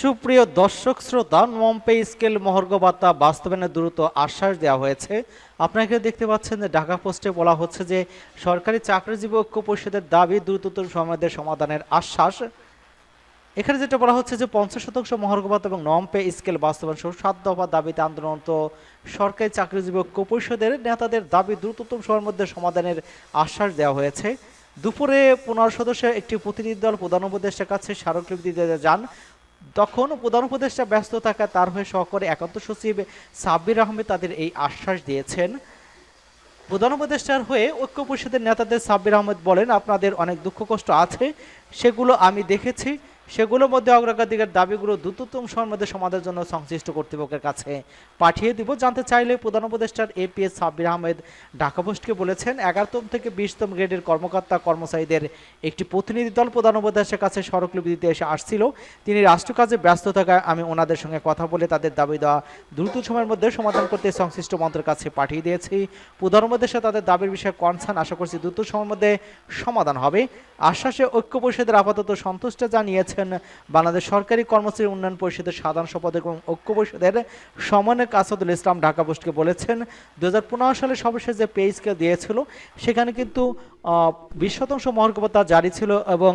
সুপ্রিয় দর্শক শ্রোতা নম পে স্কেল মহর্গ বার্তা বাস্তবায়নের দ্রুত আশ্বাস দেওয়া হয়েছে। আপনাকে দেখতে পাচ্ছেন যে ঢাকা পোস্টে বলা হচ্ছে যে সরকারি চাকরিজীবী ঐক্য পরিষদের দাবি দ্রুততর সমাধানের সমাধানের আশ্বাস। এখানে যেটা বলা হচ্ছে যে পঞ্চাশ শতাংশ মহর্গ এবং নম পে স্কেল বাস্তবায়ন সহ সাত দফা দাবিতে আন্দোলনরত সরকারি চাকরিজীবী ঐক্য পরিষদের নেতাদের দাবি দ্রুততম সময়ের মধ্যে সমাধানের আশ্বাস দেওয়া হয়েছে। দুপুরে পনেরো সদস্যের একটি প্রতিনিধি দল প্রধান উপদেষ্টার কাছে স্মারকলিপি দিতে যান। তখন প্রধান উপদেষ্টা ব্যস্ত থাকা তার হয়ে সহকারী একান্ত সচিব সাব্বির আহমেদ তাদের এই আশ্বাস দিয়েছেন। প্রধান উপদেষ্টার হয়ে ঐক্য পরিষদের নেতাদের সাব্বির আহমেদ বলেন, আপনাদের অনেক দুঃখ কষ্ট আছে, সেগুলো আমি দেখেছি। সেগুলোর মধ্যে অগ্রাধিকার দাবিগুলো দ্রুততম সময়ের মধ্যে সমাধানের জন্য সংশ্লিষ্ট কর্তৃপক্ষের কাছে পাঠিয়ে দিব। জানতে চাইলে প্রধান উপদেষ্টার এপিএস সাব্বির আহমেদ ঢাকা পোস্টকে বলেছেন, এগারোতম থেকে বিশতম গ্রেডের কর্মকর্তা কর্মচারীদের একটি প্রতিনিধি দল প্রধান উপদেষ্টার কাছে স্মারকলিপি দিতে এসে আসছিল। তিনি রাষ্ট্র কাজে ব্যস্ত থাকায় আমি ওনাদের সঙ্গে কথা বলে তাদের দাবি দেওয়া দ্রুত সময়ের মধ্যে সমাধান করতে সংশ্লিষ্ট মন্ত্রের কাছে পাঠিয়ে দিয়েছি। প্রধান উপদেষ্টা তাদের দাবির বিষয়ে কনসার্ন, আশা করছি দ্রুত সময়ের মধ্যে সমাধান হবে। আশ্বাসে ঐক্য পরিষদের আপাতত সন্তুষ্ট জানিয়েছেন বাংলাদেশ সরকারি কর্মচারী উন্নয়ন পরিষদের সাধারণ সম্পাদক এবং ঐক্য পরিষদের সমন্বয়ক আসাদুল ইসলাম ঢাকা পোস্টকে বলেছেন দুই হাজার পনেরো সালে সর্বশেষ যে পে স্কেল দিয়েছিল, সেখানে কিন্তু বিশ শতাংশ মহর্গবতা জারি ছিল এবং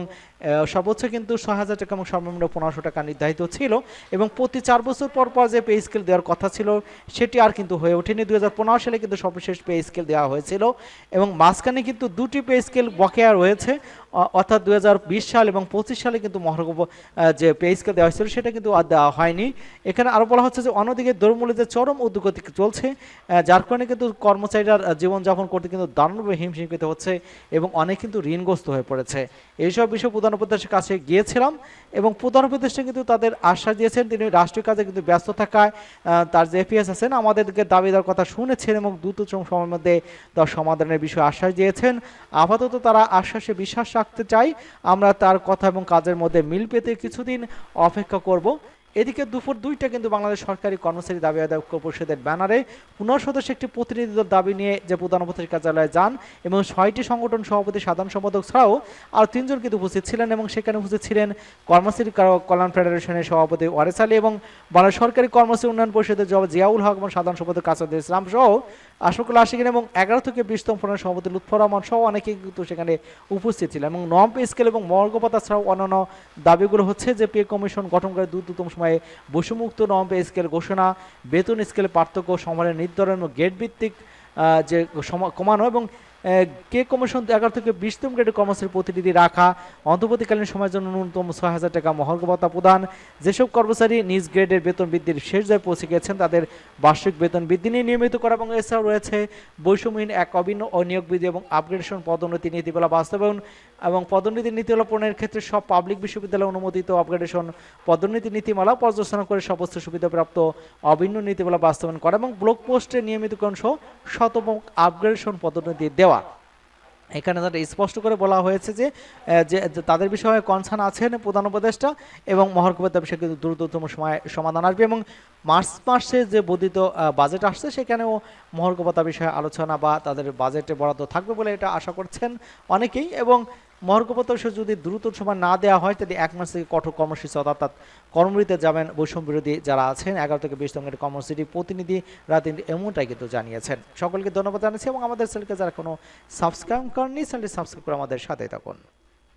সর্বোচ্চ কিন্তু ছয় হাজার টাকা এবং সর্বনিম্ন পনেরোশো টাকা নির্ধারিত ছিল এবং প্রতি চার বছর পর পর যে পে স্কেল দেওয়ার কথা ছিল, সেটি আর কিন্তু হয়ে ওঠেনি। দুই হাজার পনেরো সালে কিন্তু সর্বশেষ পে স্কেল দেওয়া হয়েছিল এবং মাঝখানে কিন্তু দুটি পে স্কেল বকেয়া রয়েছে। অর্থাৎ দু হাজার বিশ সাল এবং পঁচিশ সালে কিন্তু মহর্গ যে পে স্কেল দেওয়া হয়েছিল সেটা কিন্তু আর দেওয়া হয়নি। এখানে আরও বলা হচ্ছে যে অন্যদিকে দ্রব্যমূল্যের যে চরম উদ্যোগতি চলছে যার কারণে কিন্তু কর্মচারীরা জীবনযাপন করতে কিন্তু দারুণভাবে হিমশিম খেতে হচ্ছে এবং অনেক কিন্তু ঋণগ্রস্ত হয়ে পড়েছে। এইসব বিষয়ে প্রধান উপদেষ্টার কাছে গিয়েছিলাম এবং প্রধান উপদেষ্টা কিন্তু তাদের আশ্বাস দিয়েছেন, তিনি রাষ্ট্রীয় কাজে কিন্তু ব্যস্ত থাকায় তার যে এপিএস আছেন, আমাদেরকে দাবি দেওয়ার কথা শুনেছেন এবং দ্রুত সময়ের মধ্যে তার সমাধানের বিষয়ে আশ্বাস দিয়েছেন। আপাতত তারা আশ্বাসে বিশ্বাস রাখতে চাই। আমরা তার কথা এবং কাজের মধ্যে মিল পেতে কিছুদিন অপেক্ষা করব। এদিকে দুপুর দুইটা কিন্তু বাংলাদেশ সরকারি কর্মচারী দাবি আদায় ঐক্য পরিষদের ব্যানারে পুনঃ সদস্য একটি প্রতিনিধি দল দাবি নিয়ে যে প্রধান উপদেষ্টা কার্যালয়ে যান এবং ছয়টি সংগঠন সভাপতি, সাধারণ সম্পাদক ছাড়াও আর তিনজন কিন্তু উপস্থিত ছিলেন এবং সেখানে উপস্থিত ছিলেন কর্মচারী কল্যাণ ফেডারেশনের সভাপতি ওয়ারেস আলী এবং বাংলাদেশ সরকারি কর্মচারী উন্নয়ন পরিষদের জবাব জিয়াউল হক এবং সাধারণ সম্পাদক কাসাদুল ইসলাম সহ আশফাকুল আশিকিন এবং এগারো থেকে বিশতম ফোনের সভাপতি লুৎফর রহমান সহ অনেকেই কিন্তু সেখানে উপস্থিত ছিলেন। এবং নম পে স্কেল এবং মর্গপাতা ছাড়াও অন্যান্য দাবিগুলো হচ্ছে যে পে কমিশন গঠন করে দ্রুততম সময়ে বসুমুক্ত নম পে স্কেল ঘোষণা, বেতন স্কেল পার্থক্য সমানের নির্ধারণ গেট ভিত্তিক যে কমানো এবং কে কমিশন এগারো থেকে বিশতম গ্রেডের কর্মচারী প্রতিনিধি রাখা। অন্তর্বর্তীকালীন সময়ের জন্য ন্যূনতম ছয় হাজার টাকা মহর্গ ভাতা প্রদান। যেসব কর্মচারী নিজ গ্রেডের বেতন বৃদ্ধির শেষ যায় পৌঁছে গেছেন, তাদের বার্ষিক বেতন বৃদ্ধি নিয়ে নিয়মিত করা এবং এছাড়াও রয়েছে বৈষম্যহীন এক অভিন্ন অনিয়োগ বিধি এবং আপগ্রেডেশন পদোন্নতি নীতিমালা বাস্তবায়ন এবং পদোন্নতি নীতিমালা প্রণয়নের ক্ষেত্রে সব পাবলিক বিশ্ববিদ্যালয় অনুমোদিত আপগ্রেডেশন পদোন্নতি নীতিমালা পর্যালোচনা করে সমস্ত সুবিধাপ্রাপ্ত অভিন্ন নীতিমালা বাস্তবায়ন করা এবং ব্লক পোস্টে নিয়মিতকরণ সহ শতম আপগ্রেডেশন পদোন্নতি দেওয়া। এখানে তাদের স্পষ্ট করে বলা হয়েছে যে তাদের বিষয়ে কনসার্ন আছেন প্রধান উপদেষ্টা এবং মহর্গবের বিষয়ে কিন্তু দ্রুততম সময়ে সমাধান আসবে এবং মার্চ মাসে যে বর্ধিত বাজেট আসছে সেখানেও মহর্গবতা বিষয়ে আলোচনা বা তাদের বাজেটে বরাদ্দ থাকবে বলে এটা আশা করছেন অনেকেই এবং মহর্গবতা বিষয়ে যদি দ্রুত সময় না দেওয়া হয়, তাহলে এক মাস থেকে কঠোর কর্মসূচি অর্থাৎ কর্মরীতে যাবেন বৈষম্য বিরোধী যারা আছেন, এগারো থেকে বিশ তঙ্গের প্রতিনিধি প্রতিনিধিরা তিনি এমনটাই কিন্তু জানিয়েছেন। সকলকে ধন্যবাদ জানাচ্ছি এবং আমাদের চ্যানেলকে যারা কোনো সাবস্ক্রাইব করেননি, চ্যানেলটি সাবস্ক্রাইব করে আমাদের সাথে থাকুন।